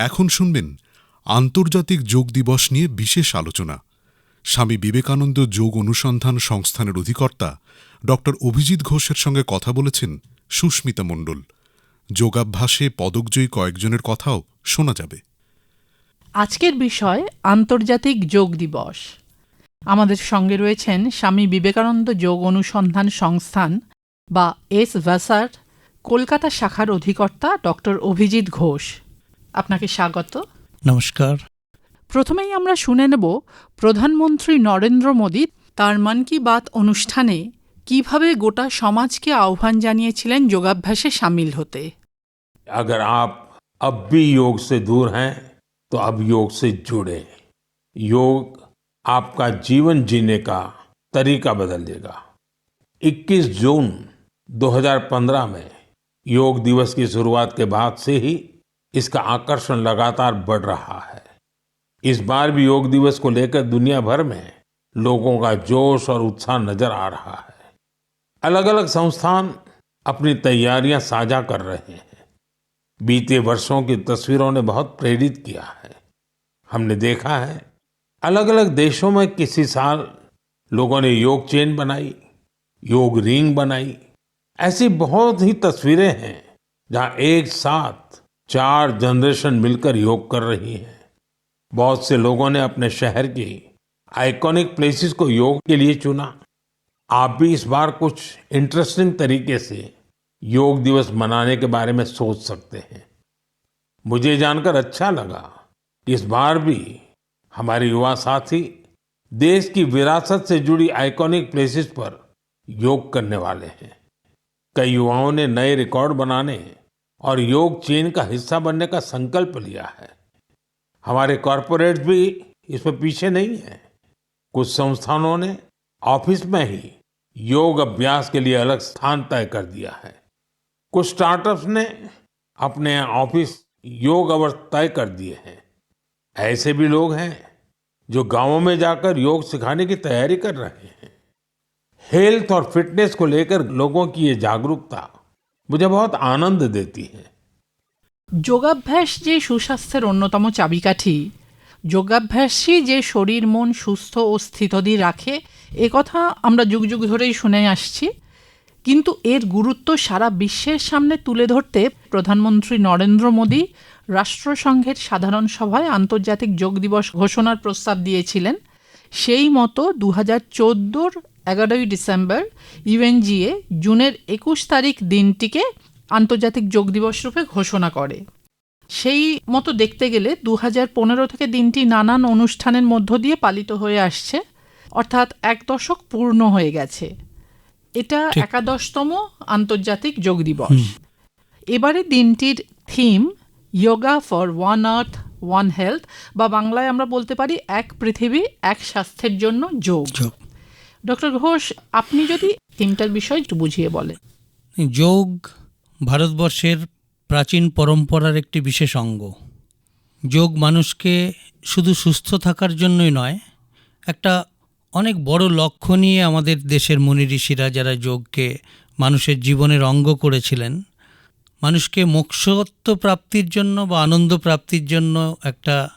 এখন শুনবেন আন্তর্জাতিক যোগ দিবস নিয়ে বিশেষ আলোচনা। স্বামী বিবেকানন্দ যোগ অনুসন্ধান সংস্থানের অধিকর্তা ড অভিজিৎ ঘোষের সঙ্গে কথা বলেছেন সুস্মিতা মণ্ডল। যোগাভ্যাসে পদকজয়ী কয়েকজনের কথাও শোনা যাবে। আজকের বিষয়, আন্তর্জাতিক যোগ দিবস। আমাদের সঙ্গে রয়েছেন স্বামী বিবেকানন্দ যোগ অনুসন্ধান সংস্থান বা এস ভ্যাসার কলকাতা শাখার অধিকর্তা ডক্টর অভিজিৎ ঘোষ। আপনাকে স্বাগত নমস্কার প্রথমেই আমরা শুনে নেব প্রধানমন্ত্রী নরেন্দ্র মোদী তার মন কি বাত অনুষ্ঠানে কিভাবে গোটা সমাজকে আহ্বান জানিয়েছিলেন যোগাভ্যাসে সামিল হতে अगर आप अब भी योग से दूर हैं तो अब योग से जुड़े योग आपका जीवन जीने का तरीका बदल देगा 21 जून 2015 में योग दिवस की शुरुआत के बाद से ही इसका आकर्षण लगातार बढ़ रहा है। इस बार भी योग दिवस को लेकर दुनिया भर में लोगों का जोश और उत्साह नज़र आ रहा है। अलग अलग संस्थान अपनी तैयारियाँ साझा कर रहे हैं। बीते वर्षों की तस्वीरों ने बहुत प्रेरित किया है। हमने देखा है अलग अलग देशों में किसी साल लोगों ने योग चेन बनाई, योग रिंग बनाई। ऐसी बहुत ही तस्वीरें हैं जहाँ एक साथ चार जनरेशन मिलकर योग कर रही है। बहुत से लोगों ने अपने शहर की आइकॉनिक प्लेसेस को योग के लिए चुना। आप भी इस बार कुछ इंटरेस्टिंग तरीके से योग दिवस मनाने के बारे में सोच सकते हैं। मुझे जानकर अच्छा लगा कि इस बार भी हमारे युवा साथी देश की विरासत से जुड़ी आइकॉनिक प्लेसेस पर योग करने वाले हैं। कई युवाओं ने नए रिकॉर्ड बनाने और योग चेन का हिस्सा बनने का संकल्प लिया है। हमारे कॉरपोरेट भी इसमें पीछे नहीं है। कुछ संस्थानों ने ऑफ़िस में ही योग अभ्यास के लिए अलग स्थान तय कर दिया है। कुछ स्टार्टअप्स ने अपने ऑफ़िस योग अवर तय कर दिए हैं। ऐसे भी लोग हैं जो गाँवों में जाकर योग सिखाने की तैयारी कर रहे हैं। हेल्थ और फिटनेस को लेकर लोगों की ये जागरूकता मुझे बहुत आनंद देती है যোগাভ্যাস যে সুস্বাস্থ্যের অন্যতম চাবিকাঠি যোগাভ্যাসই যে শরীর মন সুস্থ ও স্থিতধী রাখে এ কথা আমরা যুগ যুগ ধরেই শুনে আসছি কিন্তু এর গুরুত্ব সারা বিশ্বের সামনে তুলে ধরতে প্রধানমন্ত্রী নরেন্দ্র মোদী রাষ্ট্রসংঘের সাধারণ সভায় আন্তর্জাতিক যোগ দিবস ঘোষণার প্রস্তাব দিয়েছিলেন সেই মতো দু হাজার চোদ্দোর এগারোই ডিসেম্বর ইউএনজিএ জুনের একুশ তারিখ দিনটিকে আন্তর্জাতিক যোগ দিবস রূপে ঘোষণা করে। সেই মতো দেখতে গেলে দু হাজার পনেরো থেকে দিনটি নানান অনুষ্ঠানের মধ্য দিয়ে পালিত হয়ে আসছে অর্থাৎ এক দশক পূর্ণ হয়ে গেছে। এটা একাদশতম আন্তর্জাতিক যোগ দিবস। এবারে দিনটির theme yoga for one earth one health বা বাংলায় আমরা বলতে পারি এক পৃথিবী এক স্বাস্থ্যের জন্য যোগ। যোগ। ডক্টর ঘোষ, আপনি যদি তিনটার বিষয় একটু বুঝিয়ে বলেন। যোগ ভারতবর্ষের প্রাচীন পরম্পরার একটি বিশেষ অঙ্গ। যোগ মানুষকে শুধু সুস্থ থাকার জন্যই নয়, একটা অনেক বড় লক্ষ্য নিয়ে আমাদের দেশের মুনি ঋষিরা যারা যোগকে মানুষের জীবনের অঙ্গ করেছিলেন, মানুষকে মোক্ষত্ব প্রাপ্তির জন্য বা আনন্দ প্রাপ্তির জন্য একটা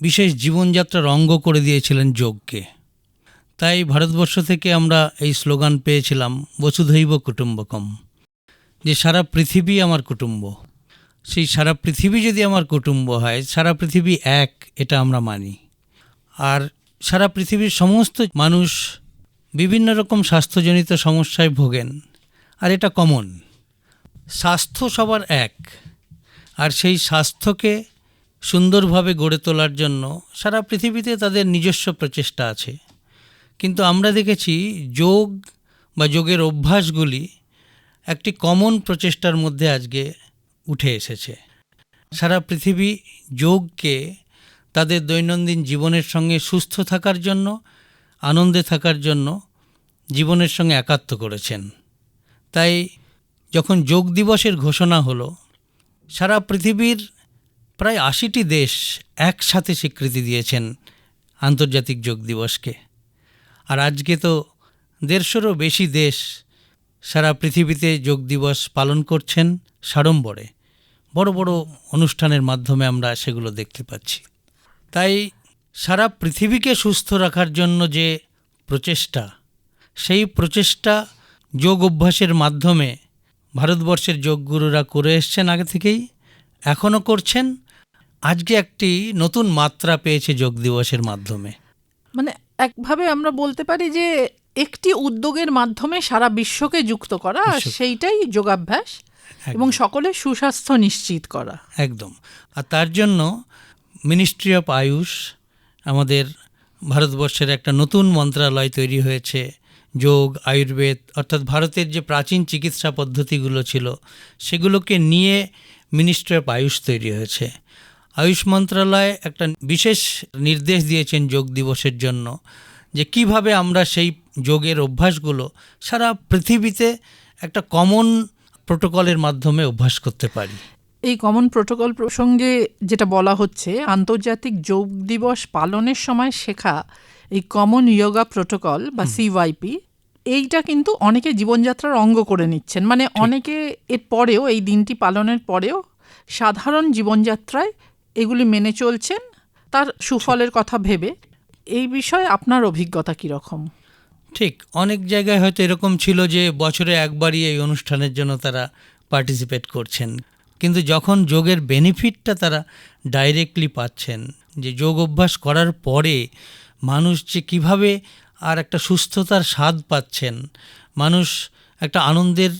বিশেষ জীবনযাত্রার অঙ্গ করে দিয়েছিলেন যোগকে। তাই ভারতবর্ষ থেকে আমরা এই স্লোগান পেয়েছিলাম, বসুধৈব কুটুম্বকম যে সারা পৃথিবী আমার কুটুম্ব। সেই সারা পৃথিবী যদি আমার কুটুম্ব হয়, সারা পৃথিবী এক, এটা আমরা মানি। আর সারা পৃথিবীর সমস্ত মানুষ বিভিন্ন রকম স্বাস্থ্যজনিত সমস্যায় ভোগেন, আর এটা কমন। স্বাস্থ্য সবার এক, আর সেই স্বাস্থ্যকে সুন্দরভাবে গড়ে তোলার জন্য সারা পৃথিবীতে তাদের নিজস্ব প্রচেষ্টা আছে। কিন্তু আমরা দেখেছি যোগ বা যোগের অভ্যাসগুলি একটি কমন প্রচেষ্টার মধ্যে আজকে উঠে এসেছে। সারা পৃথিবী যোগকে তাদের দৈনন্দিন জীবনের সঙ্গে সুস্থ থাকার জন্য, আনন্দে থাকার জন্য জীবনের সঙ্গে একাত্ম করেছেন। তাই যখন যোগ দিবসের ঘোষণা হলো, সারা পৃথিবীর প্রায় আশিটি দেশ একসাথে স্বীকৃতি দিয়েছেন আন্তর্জাতিক যোগ দিবসকে। আর আজকে তো দেড়শোরও বেশি দেশ সারা পৃথিবীতে যোগ দিবস পালন করছেন সাড়ম্বরে। বড় বড় অনুষ্ঠানের মাধ্যমে আমরা সেগুলো দেখতে পাচ্ছি। তাই সারা পৃথিবীকে সুস্থ রাখার জন্য যে প্রচেষ্টা, সেই প্রচেষ্টা যোগ অভ্যাসের মাধ্যমে ভারতবর্ষের যোগগুরুরা করে এসছেন আগে থেকেই, এখনও করছেন। আজকে একটি নতুন মাত্রা পেয়েছে যোগ দিবসের মাধ্যমে। মানে একভাবে আমরা বলতে পারি যে একটি উদ্যোগের মাধ্যমে সারা বিশ্বকে যুক্ত করা সেইটাই যোগাভ্যাস এবং সকলের সুস্বাস্থ্য নিশ্চিত করা। একদম। আর তার জন্য মিনিস্ট্রি অফ আয়ুষ আমাদের ভারতবর্ষের একটা নতুন মন্ত্রণালয় তৈরি হয়েছে যোগ আয়ুর্বেদ অর্থাৎ ভারতের যে প্রাচীন চিকিৎসা পদ্ধতিগুলো ছিল সেগুলোকে নিয়ে মিনিস্ট্রি অফ আয়ুষ তৈরি হয়েছে। আয়ুষ মন্ত্রণালয় একটা বিশেষ নির্দেশ দিয়েছেন যোগ দিবসের জন্য যে কীভাবে আমরা সেই যোগের অভ্যাসগুলো সারা পৃথিবীতে একটা কমন প্রোটোকলের মাধ্যমে অভ্যাস করতে পারি। এই কমন প্রোটোকল প্রসঙ্গে যেটা বলা হচ্ছে আন্তর্জাতিক যোগ দিবস পালনের সময় শেখা এই কমন ইয়োগা প্রোটোকল বা সিওয়াইপি এইটা কিন্তু অনেকে জীবনযাত্রার অঙ্গ করে নিচ্ছেন। মানে অনেকে এর পরেও এই দিনটি পালনের পরেও সাধারণ জীবনযাত্রায় এগুলি মেনে চলছেন তার সুফলের কথা ভেবে। এই বিষয়ে আপনার অভিজ্ঞতা কীরকম ঠিক অনেক জায়গায় হয়তো এরকম ছিল যে বছরে একবারই এই অনুষ্ঠানের জন্য তারা পার্টিসিপেট করছেন। কিন্তু যখন যোগের বেনিফিটটা তারা ডাইরেক্টলি পাচ্ছেন যে যোগ অভ্যাস করার পরে মানুষ যে কীভাবে আর একটা সুস্থতার স্বাদ পাচ্ছেন মানুষ একটা আনন্দের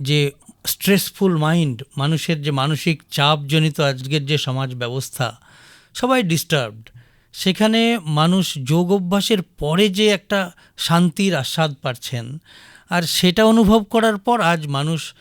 যে স্ট্রেসফুল মাইন্ড মানুষের যে মানসিক চাপজনিত আজকের যে সমাজ ব্যবস্থা সবাই ডিস্টার্বড সেখানে মানুষ যোগ অভ্যাসের পরে যে একটা শান্তির আস্বাদ পাচ্ছেন আর সেটা অনুভব করার পর আজ মানুষ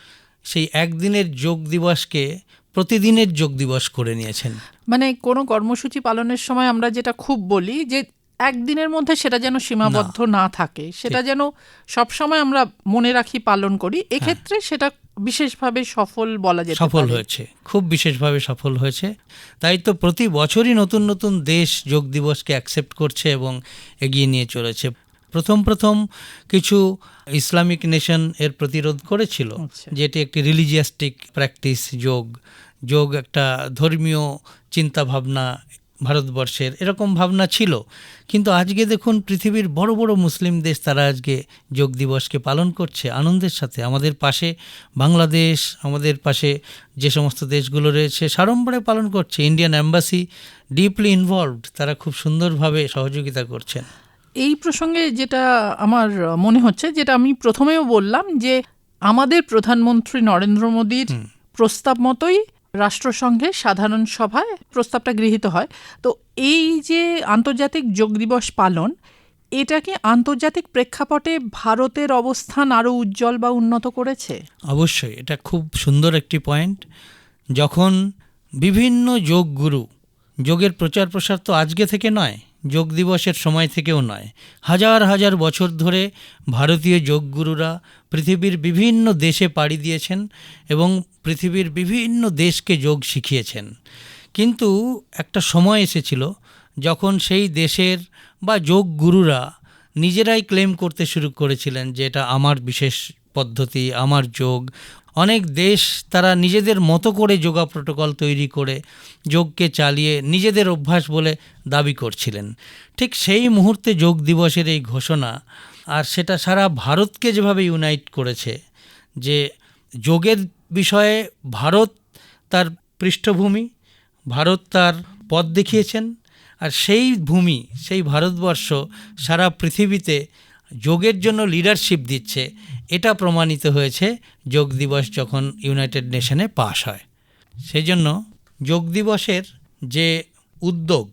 সেই একদিনের যোগ দিবসকে প্রতিদিনের যোগ দিবস করে নিয়েছেন। মানে কোনো কর্মসূচি পালনের সময় আমরা যেটা খুব বলি যে একদিনের মধ্যে সেটা যেন সীমাবদ্ধ না। থাকে সেটা যেন সবসময় আমরা মনে রাখি পালন করি এক্ষেত্রে সেটা বিশেষভাবে সফল বলা যেতে সফল হয়েছে। খুব বিশেষভাবে সফল হয়েছে। তাই তো প্রতি বছরই নতুন নতুন দেশ যোগ দিবসকে অ্যাকসেপ্ট করছে এবং এগিয়ে নিয়ে চলেছে। প্রথম প্রথম কিছু ইসলামিক নেশন এর প্রতিরোধ করেছিল আচ্ছা। যেটি একটি রিলিজিয়াস্টিক প্র্যাকটিস যোগ। যোগ একটা ধর্মীয় চিন্তাভাবনা ভারতবর্ষের এরকম ভাবনা ছিল। কিন্তু আজকে দেখুন পৃথিবীর বড় বড় মুসলিম দেশ তারা আজকে যোগ দিবসকে পালন করছে। আনন্দের সাথে আমাদের পাশে বাংলাদেশ আমাদের পাশে যে সমস্ত দেশগুলো রয়েছে সাড়ম্বরে পালন করছে। ইন্ডিয়ান অ্যাম্বাসি ডিপলি ইনভলভড তারা খুব সুন্দরভাবে সহযোগিতা করছেন। এই প্রসঙ্গে যেটা আমার মনে হচ্ছে যেটা আমি প্রথমেও বললাম যে আমাদের প্রধানমন্ত্রী নরেন্দ্র মোদীর প্রস্তাব মতোই রাষ্ট্রসংঘের সাধারণ সভায় প্রস্তাবটা গৃহীত হয়। তো এই যে আন্তর্জাতিক যোগ দিবস পালন, এটা কি আন্তর্জাতিক প্রেক্ষাপটে ভারতের অবস্থান আরও উজ্জ্বল বা উন্নত করেছে? অবশ্যই, এটা খুব সুন্দর একটি পয়েন্ট। যখন বিভিন্ন যোগগুরু যোগের প্রচার প্রসার তো আজকে থেকে নয় যোগ দিবসের সময় থেকেও নয়। হাজার হাজার বছর ধরে ভারতীয় যোগগুরুরা পৃথিবীর বিভিন্ন দেশে পাড়ি দিয়েছেন এবং পৃথিবীর বিভিন্ন দেশকে যোগ শিখিয়েছেন। কিন্তু একটা সময় এসেছিল যখন সেই দেশের বা যোগ গুরুরা নিজেরাই ক্লেম করতে শুরু করেছিলেন যে এটা আমার বিশেষ পদ্ধতি, আমার যোগ অনেক দেশ তারা নিজেদের মতো করে যোগা প্রোটোকল তৈরি করে যোগকে চালিয়ে নিজেদের অভ্যাস বলে দাবি করছিলেন। ঠিক সেই মুহূর্তে যোগ দিবসের এই ঘোষণা আর সেটা সারা ভারতকে যেভাবে ইউনাইট করেছে যে যোগের বিষয়ে ভারত তার পৃষ্ঠভূমি, ভারত তার পথ দেখিয়েছেন আর সেই ভূমি, সেই ভারতবর্ষ সারা পৃথিবীতে যোগের জন্য লিডারশিপ দিচ্ছে এটা প্রমাণিত হয়েছে যোগ দিবস যখন ইউনাইটেড নেশনে পাশ হয়। সেই জন্য যোগ দিবসের যে উদ্যোগ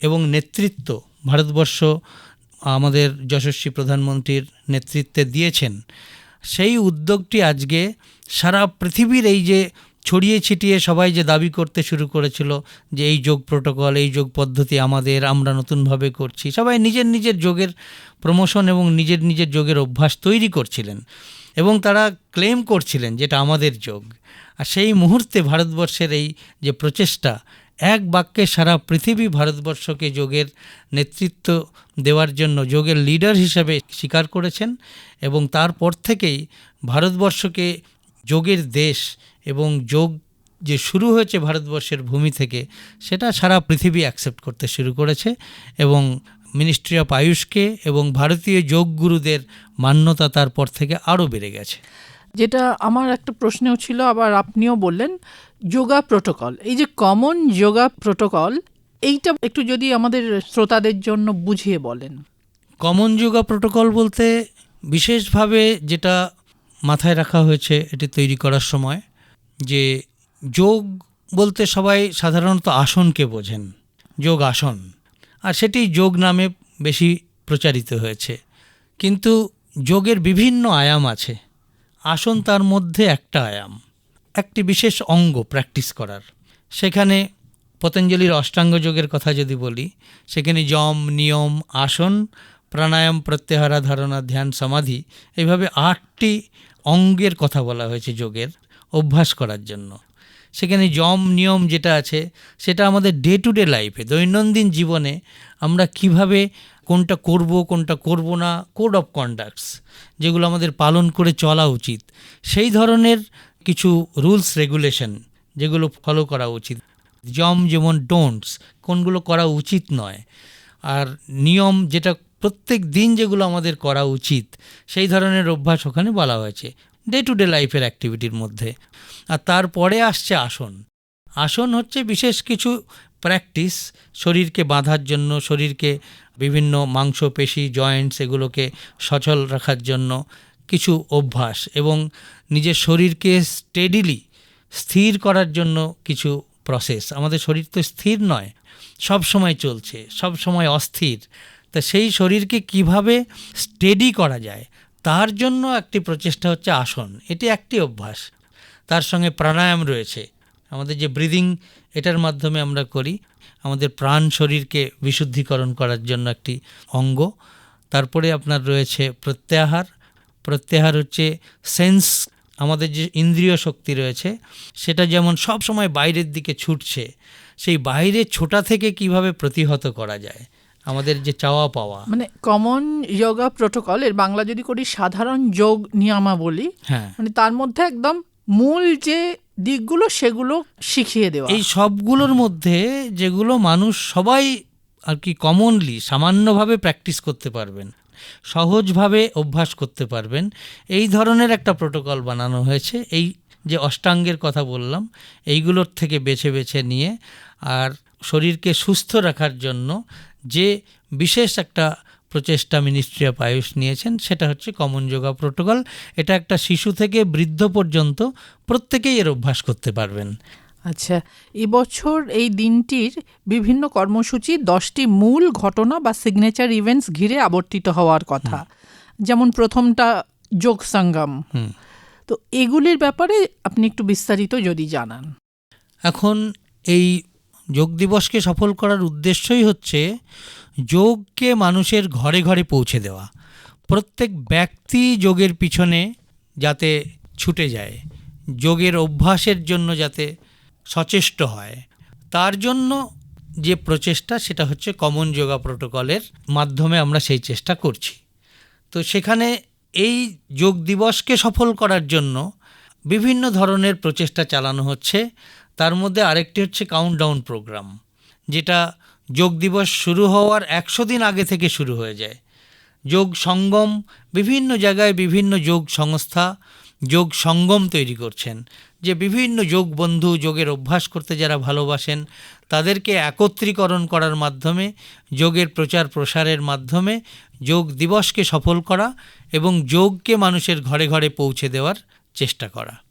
এবং নেতৃত্ব ভারতবর্ষ, আমাদের যশস্বী প্রধানমন্ত্রীর নেতৃত্বে দিয়েছেন, সেই উদ্যোগটি আজকে সারা পৃথিবীর এই যে ছড়িয়ে ছিটিয়ে সবাই যে দাবি করতে শুরু করেছিল যে এই যোগ প্রোটোকল, এই যোগ পদ্ধতি আমাদের, আমরা নতুনভাবে করছি, সবাই নিজের নিজের যোগের প্রমোশন এবং নিজের নিজের যোগের অভ্যাস তৈরি করছিলেন এবং তারা ক্লেম করছিলেন যেটা আমাদের যোগ। আর সেই মুহূর্তে ভারতবর্ষের এই যে প্রচেষ্টা, এক বাক্যে সারা পৃথিবী ভারতবর্ষকে যোগের নেতৃত্ব দেওয়ার জন্য যোগের লিডার হিসেবে স্বীকার করেছেন এবং তারপর থেকেই ভারতবর্ষকে যোগের দেশ এবং যোগ যে শুরু হয়েছে ভারতবর্ষের ভূমি থেকে সেটা সারা পৃথিবী অ্যাকসেপ্ট করতে শুরু করেছে এবং মিনিস্ট্রি অফ আয়ুষকে এবং ভারতীয় যোগ গুরুদের মান্যতা তারপর থেকে আরও বেড়ে গেছে। যেটা আমার একটা প্রশ্নও ছিল আবার আপনিও বললেন যোগা প্রোটোকল। এই যে কমন যোগা প্রোটোকল এইটা একটু যদি আমাদের শ্রোতাদের জন্য বুঝিয়ে বলেন। কমন যোগা প্রোটোকল বলতে বিশেষভাবে যেটা মাথায় রাখা হয়েছে এটি তৈরি করার সময় যে যোগ বলতে সবাই সাধারণত আসনকে বোঝেন, যোগ আসন। আর সেটি যোগ নামে বেশি প্রচারিত হয়েছে। কিন্তু যোগের বিভিন্ন আয়াম আছে। আসন তার মধ্যে একটা আয়াম, একটি বিশেষ অঙ্গ প্র্যাকটিস করার। সেখানে পতঞ্জলির অষ্টাঙ্গ যোগের কথা যদি বলি, সেখানে যম, নিয়ম, আসন, প্রাণায়াম, প্রত্যাহারা, ধারণা, ধ্যান, সমাধি, এইভাবে আটটি অঙ্গের কথা বলা হয়েছে যোগের অভ্যাস করার জন্য। সেখানে যম, নিয়ম যেটা আছে, সেটা আমাদের ডে টু ডে লাইফে দৈনন্দিন জীবনে আমরা কীভাবে কোনটা করব কোনটা করব না কোড অফ কন্ডাক্টস যেগুলো আমাদের পালন করে চলা উচিত, সেই ধরনের কিছু রুলস রেগুলেশন যেগুলো ফলো করা উচিত। জম যেমন ডোন্টস কোনগুলো করা উচিত নয়। আর নিয়ম যেটা প্রত্যেক দিন যেগুলো আমাদের করা উচিত, সেই ধরনের অভ্যাস ওখানে বলা হয়েছে ডে টু ডে লাইফের অ্যাক্টিভিটির মধ্যে। আর তারপরে আসছে আসন। আসন হচ্ছে বিশেষ কিছু প্র্যাকটিস শরীরকে বাঁধার জন্য, শরীরকে বিভিন্ন মাংসপেশি জয়েন্টস এগুলোকে সচল রাখার জন্য কিছু অভ্যাস এবং নিজের শরীরকে স্টেডিলি স্থির করার জন্য কিছু প্রসেস আমাদের শরীর তো স্থির নয় সব সময় চলছে সব সময় অস্থির। তা সেই শরীরকে কীভাবে স্টেডি করা যায়, তার জন্য একটি প্রচেষ্টা হচ্ছে আসন। এটি একটি অভ্যাস। তার সঙ্গে প্রাণায়াম রয়েছে। আমাদের যে ব্রিদিং এটার মাধ্যমে আমরা করি। আমাদের প্রাণ শরীরকে বিশুদ্ধিকরণ করার জন্য একটি অঙ্গ। তারপরে আপনার রয়েছে প্রত্যাহার। প্রত্যাহার হচ্ছে সেন্স আমাদের যে ইন্দ্রিয় শক্তি রয়েছে, সেটা যেমন সব সময় বাইরের দিকে ছুটছে, সেই বাইরে ছোটা থেকে কীভাবে প্রতিহত করা যায় আমাদের যে চাওয়া পাওয়া। মানে কমন যোগা প্রোটোকল এর বাংলা যদি করি সাধারণ যোগ নিয়মাবলী হ্যাঁ। মানে তার মধ্যে একদম মূল যে দিকগুলো সেগুলো শিখিয়ে দেওয়া। এই সবগুলোর মধ্যে যেগুলো মানুষ সবাই আর কি কমনলি সামান্যভাবে প্র্যাকটিস করতে পারবেন সহজভাবে অভ্যাস করতে পারবেন এই ধরনের একটা প্রোটোকল বানানো হয়েছে। এই যে অষ্টাঙ্গের কথা বললাম এইগুলোর থেকে বেছে বেছে নিয়ে আর শরীরকে সুস্থ রাখার জন্য যে বিশেষ একটা প্রচেষ্টা মিনিস্ট্রি অফ আয়ুষ নিয়েছেন সেটা হচ্ছে কমন যোগা প্রোটোকল এটা একটা শিশু থেকে বৃদ্ধ পর্যন্ত প্রত্যেকেই এর অভ্যাস করতে পারবেন। আচ্ছা এবছর এই দিনটির বিভিন্ন কর্মসূচি দশটি মূল ঘটনা বা সিগনেচার ইভেন্টস ঘিরে আবর্তিত হওয়ার কথা। যেমন প্রথমটা যোগ সঙ্গম। হুম। তো এগুলির ব্যাপারে আপনি একটু বিস্তারিত যদি জানান। এখন এই যোগ দিবসকে সফল করার উদ্দেশ্যই হচ্ছে যোগকে মানুষের ঘরে ঘরে পৌঁছে দেওয়া। প্রত্যেক ব্যক্তি যোগের পিছনে যাতে ছুটে যায়, যোগের অভ্যাসের জন্য যাতে সচেষ্ট হয়। তার জন্য যে প্রচেষ্টা, সেটা হচ্ছে কমন যোগা প্রোটোকলের মাধ্যমে আমরা সেই চেষ্টা করছি। তো সেখানে এই যোগ দিবসকে সফল করার জন্য বিভিন্ন ধরনের প্রচেষ্টা চালানো হচ্ছে। তার মধ্যে আরেকটি হচ্ছে কাউন্টডাউন প্রোগ্রাম যেটা যোগ দিবস শুরু হওয়ার একশো দিন আগে থেকে শুরু হয়ে যায়। যোগ সঙ্গম, বিভিন্ন জায়গায় বিভিন্ন যোগ সংস্থা, যোগ সঙ্গম তৈরি করছেন, যে বিভিন্ন যোগ বন্ধু যোগের অভ্যাস করতে যারা ভালোবাসেন, তাদেরকে একত্রীকরণ করার মাধ্যমে, যোগের প্রচার প্রসারের মাধ্যমে যোগ দিবসকে সফল করা এবং যোগকে মানুষের ঘরে ঘরে পৌঁছে দেওয়ার চেষ্টা করা।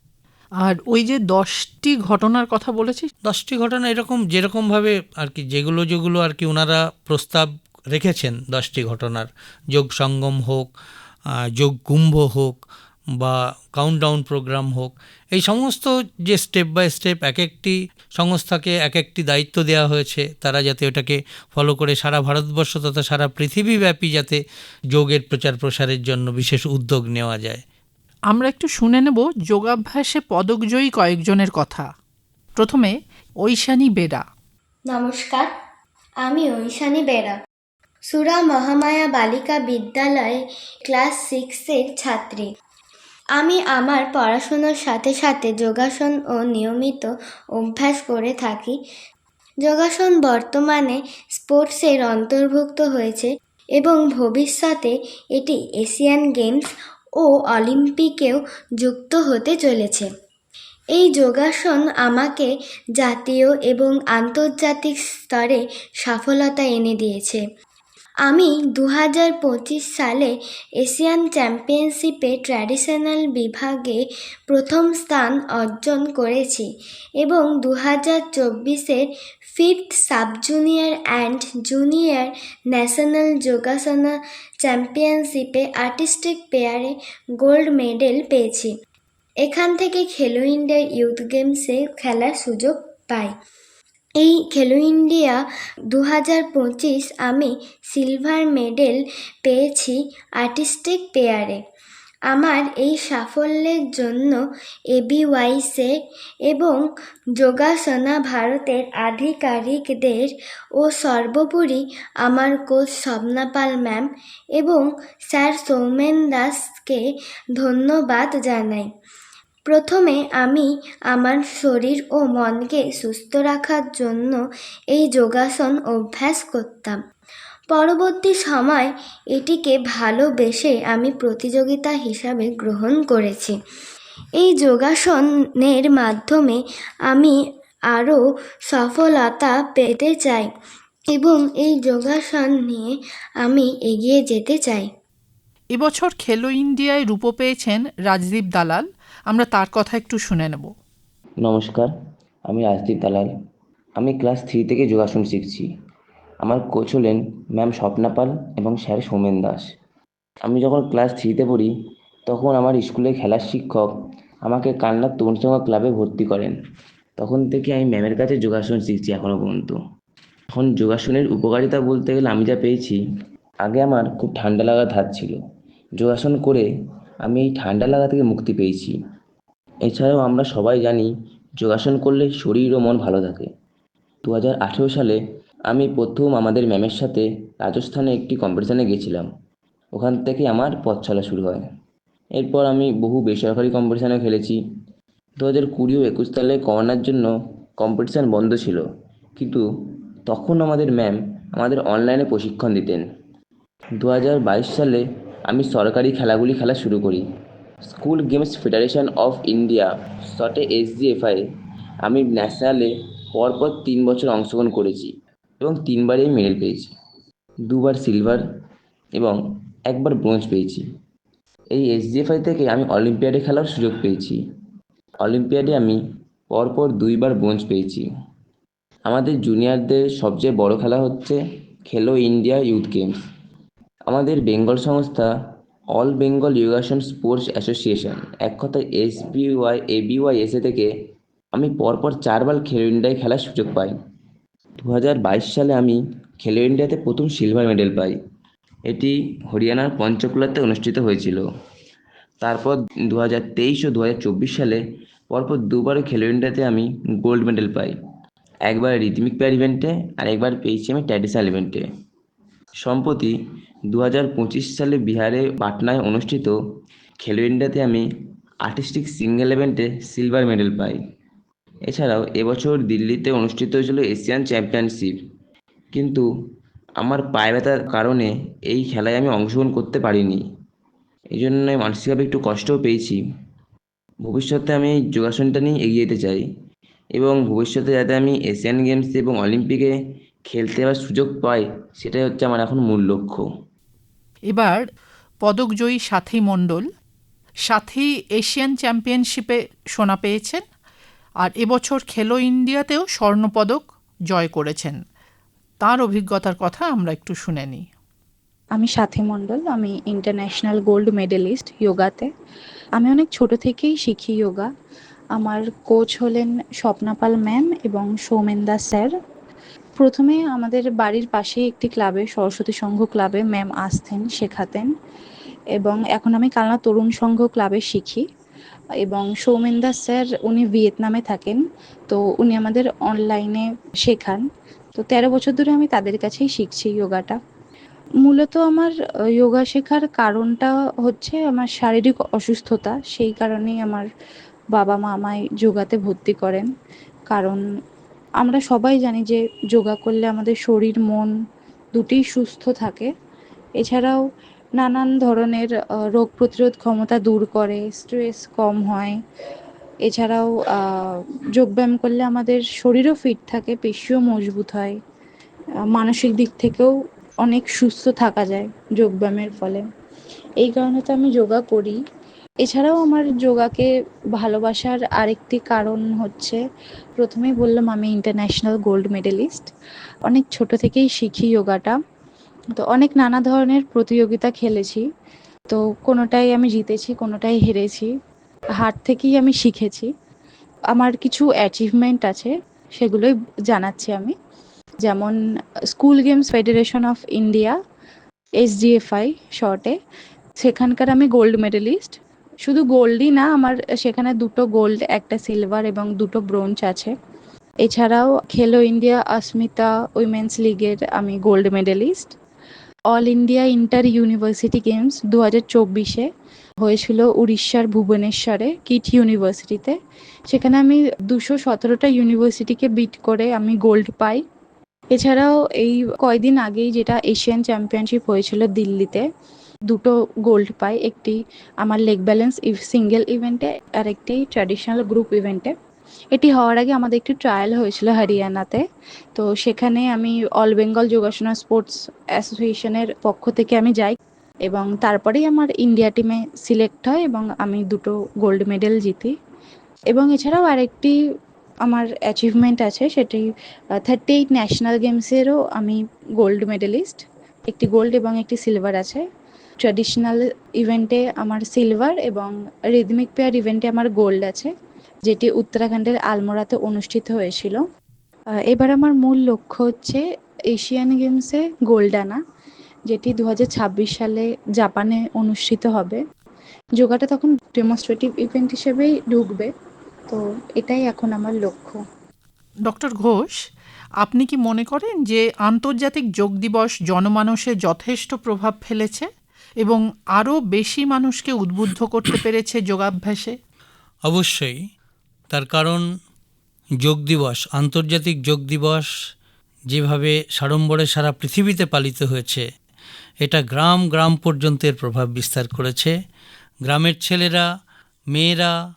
আর ওই যে দশটি ঘটনার কথা বলেছি দশটি ঘটনা এরকম যেরকমভাবে আর কি যেগুলো যেগুলো আর কি ওনারা প্রস্তাব রেখেছেন দশটি ঘটনার। যোগ সঙ্গম হোক যোগ কুম্ভ হোক বা কাউন্টডাউন প্রোগ্রাম হোক, এই সমস্ত যে স্টেপ বাই স্টেপ এক একটি সংস্থাকে এক একটি দায়িত্ব দেওয়া হয়েছে, তারা যাতে ওটাকে ফলো করে সারা ভারতবর্ষ তথা সারা পৃথিবীব্যাপী যাতে যোগের প্রচার প্রসারের জন্য বিশেষ উদ্যোগ নেওয়া যায়। আমরা একটু শুনে নেব যোগাভ্যাসে পদকজয়ী কয়েকজনের কথা। প্রথমে ঐশানী বেরা। নমস্কার, আমি ঐশানী বেরা। সুরা মহামায়া বালিকা বিদ্যালয়ে ক্লাস সিক্সের ছাত্রী। আমি আমার পড়াশোনার সাথে সাথে যোগাসন ও নিয়মিত অভ্যাস করে থাকি। যোগাসন বর্তমানে স্পোর্টসের অন্তর্ভুক্ত হয়েছে এবং ভবিষ্যতে এটি এশিয়ান গেমস ও অলিম্পিকেও যুক্ত হতে চলেছে। এই যোগাসন আমাকে জাতীয় এবং আন্তর্জাতিক স্তরে সফলতা এনে দিয়েছে। আমি দু হাজার পঁচিশ সালে এশিয়ান চ্যাম্পিয়নশিপে ট্র্যাডিশনাল বিভাগে প্রথম স্থান অর্জন করেছি এবং দু হাজার চব্বিশের fifth sub junior and junior national yogasana চ্যাম্পিয়নশিপে আর্টিস্টিক পেয়ারে গোল্ড মেডেল পেয়েছি। এখান থেকে খেলো ইন্ডিয়া ইউথ গেমসে খেলার সুযোগ পাই। এই খেলো ইন্ডিয়া দু হাজার পঁচিশ আমি সিলভার মেডেল পেয়েছি আর্টিস্টিক পেয়ারে। আমার এই সাফল্যের জন্য এবিওয়াইসে এবং যোগাসনা ভারতের আধিকারিকদের ও সর্বোপরি আমার কোচ স্বপ্নাপাল ম্যাম এবং স্যার সৌমেন দাসকে ধন্যবাদ জানাই। প্রথমে আমি আমার শরীর ও মনকে সুস্থ রাখার জন্য এই যোগাসন অভ্যাস করতাম। পরবর্তী সময় এটিকে ভালোবেসে আমি প্রতিযোগিতা হিসাবে গ্রহণ করেছি। এই যোগাসনের মাধ্যমে আমি আরও সফলতা পেতে চাই এবং এই যোগাসন নিয়ে আমি এগিয়ে যেতে চাই। এবছর খেলো ইন্ডিয়ায় রূপো পেয়েছেন রাজদীপ দালাল। আমরা তার কথা একটু শুনে নেব। নমস্কার, আমি রাজদীপ দালাল। আমি ক্লাস থ্রি থেকে যোগাসন শিখছি। আমার কোচ হলেন ম্যাম স্বপ্না পাল এবং স্যার সৌমেন দাস। আমি যখন ক্লাস থ্রিতে পড়ি, তখন আমার স্কুলে খেলার শিক্ষক আমাকে কান্নার তরুণ সংঘ ক্লাবে ভর্তি করেন। তখন থেকে আমি ম্যামের কাছে যোগাসন শিখছি এখনও পর্যন্ত। এখন যোগাসনের উপকারিতা বলতে গেলে আমি যা পেয়েছি, আগে আমার খুব ঠান্ডা লাগার ধার ছিল। যোগাসন করে আমি এই ঠান্ডা লাগা থেকে মুক্তি পেয়েছি। এছাড়াও আমরা সবাই জানি যোগাসন করলে শরীর ও মন ভালো থাকে। দু হাজার আঠেরো সালে আমি প্রথম আমাদের ম্যামের সাথে রাজস্থানে একটি কম্পিটিশানে গেছিলাম ওখান থেকে আমার পথ চলা শুরু হয়। এরপর আমি বহু বেসরকারি কম্পিটিশানে খেলেছি। দু হাজার কুড়ি ও একুশ সালে করোনার জন্য কম্পিটিশান বন্ধ ছিল। কিন্তু তখন আমাদের ম্যাম আমাদের অনলাইনে প্রশিক্ষণ দিতেন। দু হাজার বাইশ সালে আমি সরকারি খেলাগুলি খেলা শুরু করি। School games federation of India, শটে এসজিএফআই আমি ন্যাশনালে পরপর তিন বছর অংশগ্রহণ করেছি এবং তিনবারই মেডেল পেয়েছি। দুবার সিলভার এবং একবার ব্রোঞ্জ পেয়েছি। এই এসজিএফআই থেকে আমি অলিম্পিয়াডে খেলার সুযোগ পেয়েছি। অলিম্পিয়াডে আমি পরপর দুইবার ব্রোঞ্জ পেয়েছি। আমাদের জুনিয়রদের সবচেয়ে বড় খেলা হচ্ছে খেলো ইন্ডিয়া ইউথ গেমস। আমাদের বেঙ্গল সংস্থা অল বেঙ্গল যোগাসন স্পোর্টস অ্যাসোসিয়েশন। এক কথায় S by A by SA থেকে আমি পরপর চারবার খেলো ইন্ডিয়ায় খেলার সুযোগ পাই। দু হাজার বাইশ সালে আমি খেলো ইন্ডিয়াতে প্রথম সিলভার মেডেল পাই। এটি হরিয়ানার পঞ্চকুলাতে অনুষ্ঠিত হয়েছিল। তারপর দু হাজার তেইশ ও দু হাজার চব্বিশ সালে পরপর দুবার খেলো ইন্ডিয়াতে আমি গোল্ড মেডেল পাই। একবার রিদমিক পেয়ার ইভেন্টে আর একবার পেয়েছি আমি ট্র্যাডিশনাল ইভেন্টে। সম্প্রতি দু হাজার পঁচিশ সালে বিহারে পাটনায় অনুষ্ঠিত খেলো ইন্ডিয়াতে আমি আর্টিস্টিক সিঙ্গেল ইভেন্টে সিলভার মেডেল পাই। এছাড়াও এবছর দিল্লিতে অনুষ্ঠিত হয়েছিল এশিয়ান চ্যাম্পিয়নশিপ কিন্তু আমার পায়ে ব্যথার কারণে এই খেলায় আমি অংশগ্রহণ করতে পারিনি। এই জন্য মানসিকভাবে একটু কষ্টও পেয়েছি। ভবিষ্যতে আমি এই যোগাসনটা নিয়ে এগিয়ে যেতে চাই এবং ভবিষ্যতে যাতে আমি এশিয়ান গেমস এবং অলিম্পিকে খেলতে আবার সুযোগ পাই, সেটাই হচ্ছে আমার এখন মূল লক্ষ্য। এবার পদকজয়ী সাথী মণ্ডল, সাথী এশিয়ান চ্যাম্পিয়নশিপে সোনা পেয়েছেন আর এবছর খেলো ইন্ডিয়াতেও স্বর্ণপদক জয় করেছেন। তার অভিজ্ঞতার কথা আমরা একটু শুনে নিই। আমি সাথী মণ্ডল, আমি ইন্টারন্যাশনাল গোল্ড মেডেলিস্ট যোগাতে আমি অনেক ছোট থেকেই শিখি যোগা আমার কোচ হলেন স্বপ্নাপাল ম্যাম এবং সৌমেন দাস স্যার। প্রথমে আমাদের বাড়ির পাশে একটি ক্লাবে, সরস্বতী সংঘ ক্লাবে ম্যাম আসতেন, শেখাতেন। এবং এখন আমি কালনা তরুণ সংঘ ক্লাবে শিখি। এবং সৌমেন দাস স্যার, উনি ভিয়েতনামে থাকেন। তো উনি আমাদের অনলাইনে শেখান। তো তেরো বছর ধরে আমি তাদের কাছেই শিখছি যোগাটা। মূলত আমার যোগা শেখার কারণটা হচ্ছে আমার শারীরিক অসুস্থতা। সেই কারণেই আমার বাবা মা আমায় যোগাতে ভর্তি করেন। কারণ আমরা সবাই জানি যে যোগা করলে আমাদের শরীর, মন দুটিই সুস্থ থাকে। এছাড়াও নানান ধরনের রোগ প্রতিরোধ ক্ষমতা দূর করে, স্ট্রেস কম হয়। এছাড়াও যোগব্যায়াম করলে আমাদের শরীরও ফিট থাকে, পেশিও মজবুত হয়। মানসিক দিক থেকেও অনেক সুস্থ থাকা যায় যোগব্যায়ামের ফলে। এই কারণে তো আমি যোগা করি। এছাড়াও আমার যোগাকে ভালোবাসার আরেকটি কারণ হচ্ছে, প্রথমেই বললাম আমি ইন্টারন্যাশনাল গোল্ড মেডেলিস্ট অনেক ছোট থেকেই শিখি যোগাটা। তো অনেক নানা ধরনের প্রতিযোগিতা খেলেছি। তো কোনোটাই আমি জিতেছি, কোনোটাই হেরেছি। হার থেকেই আমি শিখেছি। আমার কিছু অ্যাচিভমেন্ট আছে, সেগুলোই জানাচ্ছি আমি। যেমন school games federation of India SDFI শর্টে সেখানকার আমি গোল্ড মেডেলিস্ট শুধু গোল্ডই না, আমার সেখানে দুটো গোল্ড একটা সিলভার এবং দুটো ব্রোঞ্জ আছে। এছাড়াও খেলো ইন্ডিয়া অস্মিতা উইমেন্স লিগের আমি gold medalist all India inter university games দু হাজার চব্বিশে হয়েছিল উড়িষ্যার ভুবনেশ্বরে কিট ইউনিভার্সিটিতে সেখানে আমি দুশো সতেরোটা ইউনিভার্সিটিকে বিট করে আমি গোল্ড পাই। এছাড়াও এই কয়দিন আগেই যেটা এশিয়ান চ্যাম্পিয়নশিপ হয়েছিল দিল্লিতে দুটো গোল্ড পাই একটি আমার লেগ ব্যালেন্স সিঙ্গেল ইভেন্টে আর একটি ট্র্যাডিশনাল গ্রুপ ইভেন্টে এটি হওয়ার আগে আমাদের একটি ট্রায়াল হয়েছিল হরিয়ানাতে। তো সেখানে আমি অল বেঙ্গল যোগাসনা স্পোর্টস অ্যাসোসিয়েশনের পক্ষ থেকে আমি যাই এবং তারপরেই আমার ইন্ডিয়া টিমে সিলেক্ট হয় এবং আমি দুটো গোল্ড মেডেল জিতি। এবং এছাড়াও আরেকটি আমার অ্যাচিভমেন্ট আছে, সেটি থার্টি এইট ন্যাশনাল গেমসেরও আমি গোল্ড মেডেলিস্ট একটি গোল্ড এবং একটি সিলভার আছে। ট্র্যাডিশনাল ইভেন্টে আমার সিলভার এবং রিদমিক পেয়ার ইভেন্টে আমার গোল্ড আছে, যেটি উত্তরাখণ্ডের আলমোড়াতে অনুষ্ঠিত হয়েছিল। এবার আমার মূল লক্ষ্য হচ্ছে এশিয়ান গেমসে গোল্ড আনা, যেটি দু হাজার ছাব্বিশ সালে জাপানে অনুষ্ঠিত হবে। যোগাটা তখন ডেমনস্ট্রেটিভ ইভেন্ট হিসেবেই ঢুকবে, তো এটাই এখন আমার লক্ষ্য। ডক্টর ঘোষ, আপনি কি মনে করেন যে আন্তর্জাতিক যোগ দিবস জনমানসে যথেষ্ট প্রভাব ফেলেছে? এবং আরও বেশি মানুষকে উদ্বুদ্ধ করতে পেরেছে যোগাভ্যাসে? অবশ্যই। তার কারণ যোগ দিবস, আন্তর্জাতিক যোগ দিবস যেভাবে সাড়ম্বরে সারা পৃথিবীতে পালিত হয়েছে, এটা গ্রাম গ্রাম পর্যন্ত এর প্রভাব বিস্তার করেছে। গ্রামের ছেলেরা, মেয়েরা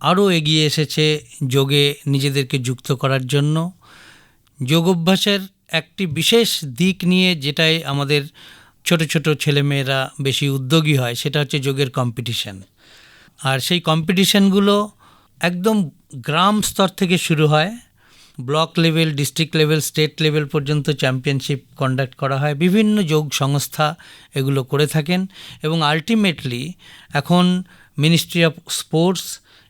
আরও এগিয়ে এসেছে যোগে নিজেদেরকে যুক্ত করার জন্য। যোগ অভ্যাসের একটি বিশেষ দিক নিয়ে যেটাই আমাদের ছোট ছোট ছেলেমেয়েরা বেশি উদ্যোগী হয়, সেটা হচ্ছে যোগের কম্পিটিশন আর সেই কম্পিটিশনগুলো একদম গ্রাম স্তর থেকে শুরু হয় block level district level state level পর্যন্ত চ্যাম্পিয়নশিপ কন্ডাক্ট করা হয়, বিভিন্ন যোগ সংস্থা এগুলো করে থাকেন এবং আলটিমেটলি এখন মিনিস্ট্রি অফ স্পোর্টস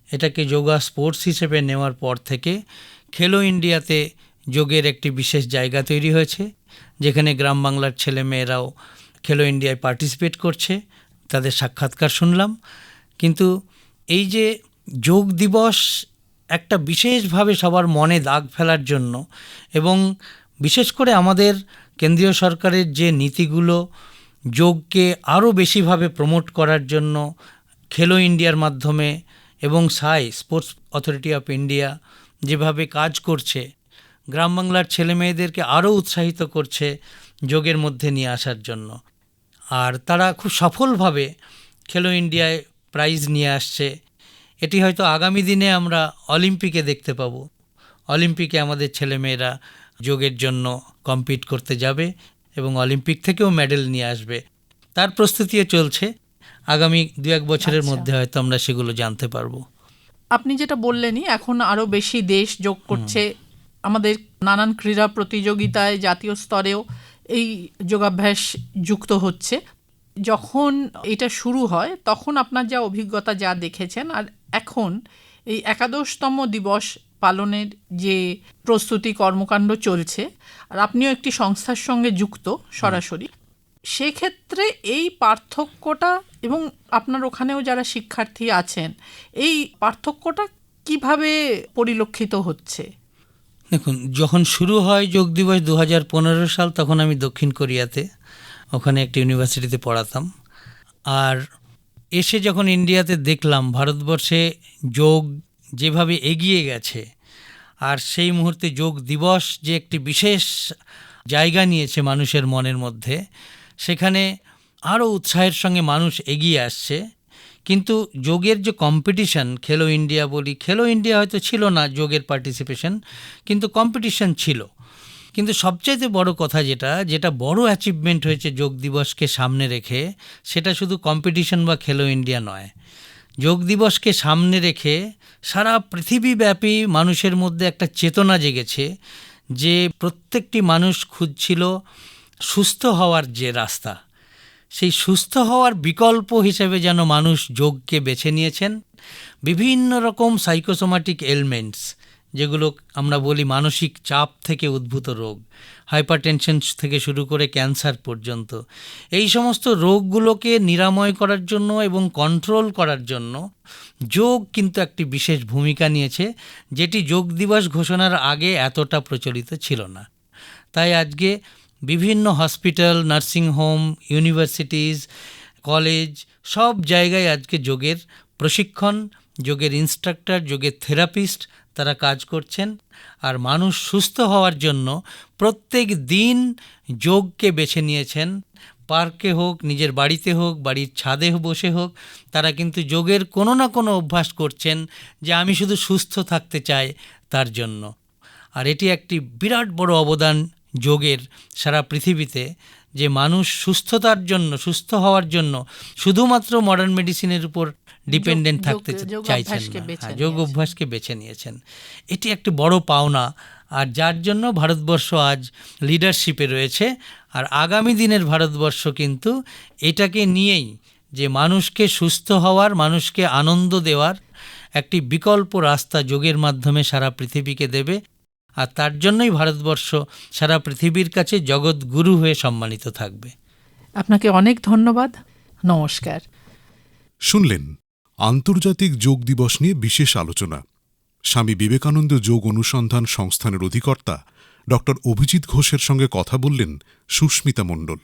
এটাকে যোগা স্পোর্টস হিসেবে নেওয়ার পর থেকে খেলো ইন্ডিয়াতে যোগের একটি বিশেষ জায়গা তৈরি হয়েছে, যেখানে গ্রাম বাংলার ছেলেমেয়েরাও খেলো ইন্ডিয়ায় পার্টিসিপেট করছে, তাদের সাক্ষাৎকার শুনলাম। কিন্তু এই যে যোগ দিবস একটা বিশেষভাবে সবার মনে দাগ ফেলার জন্য এবং বিশেষ করে আমাদের কেন্দ্রীয় সরকারের যে নীতিগুলো যোগকে আরও বেশিভাবে প্রমোট করার জন্য খেলো ইন্ডিয়ার মাধ্যমে এবং সাই স্পোর্টস অথরিটি অফ ইন্ডিয়া যেভাবে কাজ করছে, গ্রাম বাংলার ছেলেমেয়েদেরকে আরও উৎসাহিত করছে যোগের মধ্যে নিয়ে আসার জন্য। আর তারা খুব সফলভাবে খেলো ইন্ডিয়ায় প্রাইজ নিয়ে আসছে। এটি হয়তো আগামী দিনে আমরা অলিম্পিকে দেখতে পাবো। অলিম্পিকে আমাদের ছেলেমেয়েরা যোগের জন্য কম্পিট করতে যাবে এবং অলিম্পিক থেকেও মেডেল নিয়ে আসবে। তার প্রস্তুতিও চলছে। আগামী দু এক বছরের আচ্ছা। মধ্যে হয়তো আমরা সেগুলো জানতে পারব। আপনি যেটা বললেনই এখন আরও বেশি দেশ যোগ করছে আমাদের নানান ক্রীড়া প্রতিযোগিতায় জাতীয় স্তরেও। এই যোগাভ্যাস যুক্ত হচ্ছে। যখন এটা শুরু হয়, তখন আপনার যা অভিজ্ঞতা যা দেখেছেন, আর এখন এই একাদশতম দিবস পালনের যে প্রস্তুতি কর্মকাণ্ড চলছে, আর আপনিও একটি সংস্থার সঙ্গে যুক্ত সরাসরি, সেক্ষেত্রে এই পার্থক্যটা এবং আপনার ওখানেও যারা শিক্ষার্থী আছেন, এই পার্থক্যটা কীভাবে পরিলক্ষিত হচ্ছে? দেখুন, যখন শুরু হয় যোগ দিবস দু হাজার পনেরো সাল, তখন আমি দক্ষিণ কোরিয়াতে, ওখানে একটা ইউনিভার্সিটিতে পড়াতাম। আর এসে যখন ইন্ডিয়াতে দেখলাম, ভারতবর্ষে যোগ যেভাবে এগিয়ে গেছে, আর সেই মুহূর্তে যোগ দিবস যে একটি বিশেষ জায়গা নিয়েছে মানুষের মনের মধ্যে, সেখানে আরও উৎসাহের সঙ্গে মানুষ এগিয়ে আসছে। কিন্তু যোগের যে কম্পিটিশন খেলো ইন্ডিয়া বলি, খেলো ইন্ডিয়া হয়তো ছিল না যোগের পার্টিসিপেশন কিন্তু কম্পিটিশন ছিল। কিন্তু সবচাইতে বড় কথা যেটা যেটা বড় অ্যাচিভমেন্ট হয়েছে যোগ দিবসকে সামনে রেখে, সেটা শুধু কম্পিটিশন বা খেলো ইন্ডিয়া নয়। যোগ দিবসকে সামনে রেখে সারা পৃথিবীব্যাপী মানুষের মধ্যে একটা চেতনা জেগেছে যে প্রত্যেকটি মানুষ খুঁজছিল সুস্থ হওয়ার যে রাস্তা। সেই সুস্থ হওয়ার বিকল্প হিসেবে যেন মানুষ যোগকে বেছে নিয়েছেন, বিভিন্ন রকম সাইকোসোমাটিক এলমেন্টস যেগুলো আমরা বলি মানসিক চাপ থেকে উদ্ভূত রোগ হাইপারটেনশন থেকে শুরু করে ক্যান্সার পর্যন্ত। এই সমস্ত রোগগুলোকে নিরাময় করার জন্য এবং কন্ট্রোল করার জন্য যোগ কিন্তু একটি বিশেষ ভূমিকা নিয়েছে, যেটি যোগ দিবস ঘোষণার আগে এতটা প্রচলিত ছিল না। তাই আজকে বিভিন্ন হসপিটাল নার্সিংহোম ইউনিভার্সিটিজ, কলেজ, সব জায়গায় আজকে যোগের প্রশিক্ষণ, যোগের ইনস্ট্রাক্টর, যোগের থেরাপিস্ট তারা কাজ করছেন। আর মানুষ সুস্থ হওয়ার জন্য প্রত্যেক দিন যোগকে বেছে নিয়েছেন। পার্কে হোক, নিজের বাড়িতে হোক, বাড়ির ছাদে বসে হোক, তারা কিন্তু যোগের কোনো না কোনো অভ্যাস করছেন যে আমি শুধু সুস্থ থাকতে চাই তার জন্য। আর এটি একটি বিরাট বড় অবদান যোগের সারা পৃথিবীতে যে মানুষ সুস্থতার জন্য সুস্থ হওয়ার জন্য শুধুমাত্র মডার্ন মেডিসিনের উপর ডিপেন্ডেন্ট থাকতে চাইছেন না। হ্যাঁ, যোগ অভ্যাসকে বেছে নিয়েছেন। এটি একটি বড় পাওনা আর যার জন্য ভারতবর্ষ আজ লিডারশিপে রয়েছে। আর আগামী দিনের ভারতবর্ষ কিন্তু এটাকে নিয়েই যে মানুষকে সুস্থ হওয়ার মানুষকে আনন্দ দেওয়ার একটি বিকল্প রাস্তা যোগের মাধ্যমে সারা পৃথিবীকে দেবে। আর তার জন্যই ভারতবর্ষ সারা পৃথিবীর কাছে জগৎগুরু হয়ে সম্মানিত থাকবে। আপনাকে অনেক ধন্যবাদ। নমস্কার। শুনলেন আন্তর্জাতিক যোগ দিবস নিয়ে বিশেষ আলোচনা। স্বামী বিবেকানন্দ যোগ অনুসন্ধান সংস্থানের অধিকর্তা ড অভিজিৎ ঘোষের সঙ্গে কথা বললেন সুস্মিতা মণ্ডল।